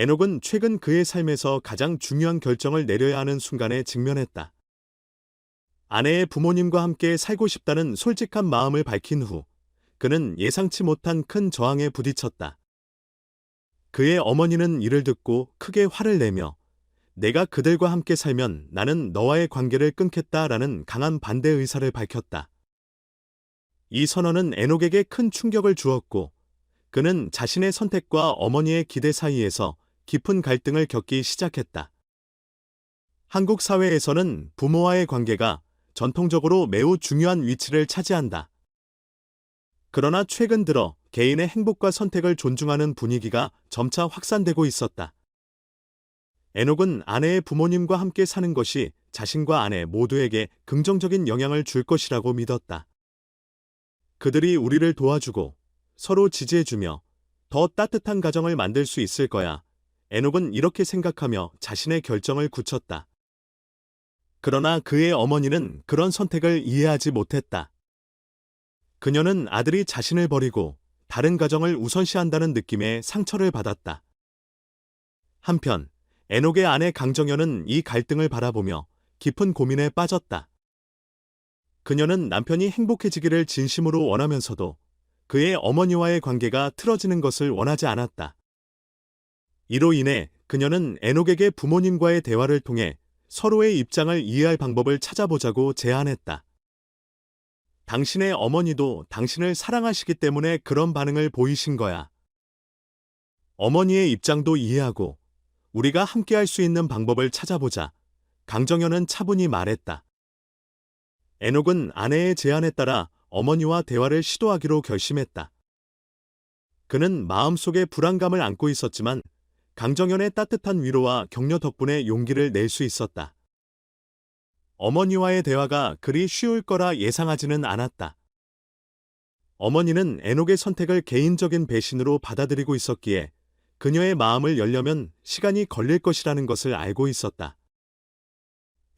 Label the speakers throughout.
Speaker 1: 에녹은 최근 그의 삶에서 가장 중요한 결정을 내려야 하는 순간에 직면했다. 아내의 부모님과 함께 살고 싶다는 솔직한 마음을 밝힌 후 그는 예상치 못한 큰 저항에 부딪혔다. 그의 어머니는 이를 듣고 크게 화를 내며 내가 그들과 함께 살면 나는 너와의 관계를 끊겠다라는 강한 반대 의사를 밝혔다. 이 선언은 에녹에게 큰 충격을 주었고 그는 자신의 선택과 어머니의 기대 사이에서 깊은 갈등을 겪기 시작했다. 한국 사회에서는 부모와의 관계가 전통적으로 매우 중요한 위치를 차지한다. 그러나 최근 들어 개인의 행복과 선택을 존중하는 분위기가 점차 확산되고 있었다. 에녹은 아내의 부모님과 함께 사는 것이 자신과 아내 모두에게 긍정적인 영향을 줄 것이라고 믿었다. 그들이 우리를 도와주고 서로 지지해주며 더 따뜻한 가정을 만들 수 있을 거야. 에녹은 이렇게 생각하며 자신의 결정을 굳혔다. 그러나 그의 어머니는 그런 선택을 이해하지 못했다. 그녀는 아들이 자신을 버리고 다른 가정을 우선시한다는 느낌에 상처를 받았다. 한편 에녹의 아내 강정현은 이 갈등을 바라보며 깊은 고민에 빠졌다. 그녀는 남편이 행복해지기를 진심으로 원하면서도 그의 어머니와의 관계가 틀어지는 것을 원하지 않았다. 이로 인해 그녀는 에녹에게 부모님과의 대화를 통해 서로의 입장을 이해할 방법을 찾아보자고 제안했다. 당신의 어머니도 당신을 사랑하시기 때문에 그런 반응을 보이신 거야. 어머니의 입장도 이해하고 우리가 함께 할 수 있는 방법을 찾아보자. 강정현은 차분히 말했다. 에녹은 아내의 제안에 따라 어머니와 대화를 시도하기로 결심했다. 그는 마음속에 불안감을 안고 있었지만 강정현의 따뜻한 위로와 격려 덕분에 용기를 낼 수 있었다. 어머니와의 대화가 그리 쉬울 거라 예상하지는 않았다. 어머니는 에녹의 선택을 개인적인 배신으로 받아들이고 있었기에 그녀의 마음을 열려면 시간이 걸릴 것이라는 것을 알고 있었다.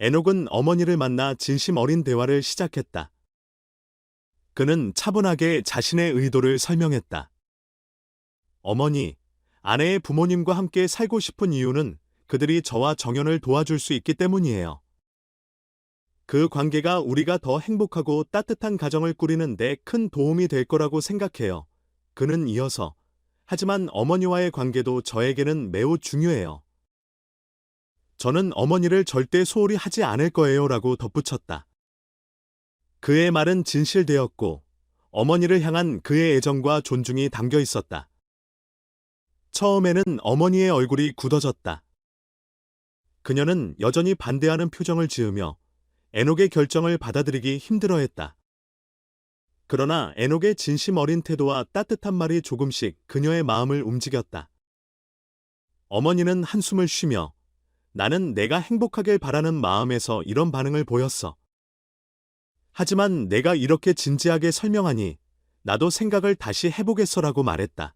Speaker 1: 에녹은 어머니를 만나 진심 어린 대화를 시작했다. 그는 차분하게 자신의 의도를 설명했다. 어머니, 아내의 부모님과 함께 살고 싶은 이유는 그들이 저와 정연을 도와줄 수 있기 때문이에요. 그 관계가 우리가 더 행복하고 따뜻한 가정을 꾸리는 데 큰 도움이 될 거라고 생각해요. 그는 이어서 하지만 어머니와의 관계도 저에게는 매우 중요해요. 저는 어머니를 절대 소홀히 하지 않을 거예요 라고 덧붙였다. 그의 말은 진실되었고 어머니를 향한 그의 애정과 존중이 담겨 있었다. 처음에는 어머니의 얼굴이 굳어졌다. 그녀는 여전히 반대하는 표정을 지으며 에녹의 결정을 받아들이기 힘들어했다. 그러나 에녹의 진심 어린 태도와 따뜻한 말이 조금씩 그녀의 마음을 움직였다. 어머니는 한숨을 쉬며 나는 내가 행복하길 바라는 마음에서 이런 반응을 보였어. 하지만 내가 이렇게 진지하게 설명하니 나도 생각을 다시 해보겠어라고 말했다.